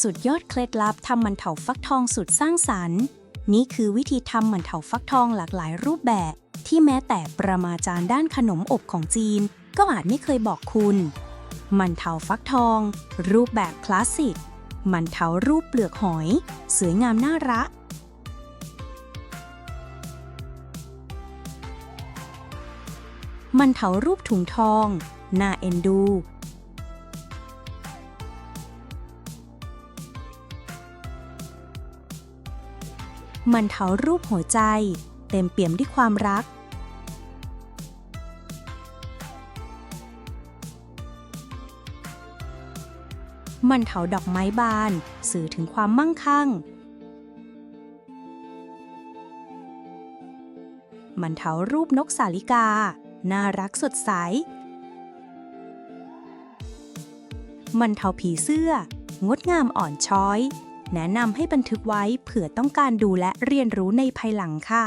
สุดยอดเคล็ดลับทำมันเถาฟักทองสุดสร้างสรรค์ นี่คือวิธีทำมันเถาฟักทองหลากหลายรูปแบบ ที่แม้แต่ประมาจารย์ด้านขนมอบของจีน ก็อาจไม่เคยบอกคุณ มันเถาฟักทอง รูปแบบคลาสสิก มันเถารูปเปลือกหอย สวยงามน่ารักมันเถารูปถุงทอง น่าเอ็นดู มันเถารูปหัวใจ เต็มเปี่ยมด้วยความรัก มันเถาดอกไม้บาน สื่อถึงความมั่งคั่ง มันเถารูปนกสาลิกา น่ารักสดใส มันเถาผีเสื้อ งดงามอ่อนช้อย แนะนำให้บันทึกไว้เผื่อต้องการดูและเรียนรู้ในภายหลังค่ะ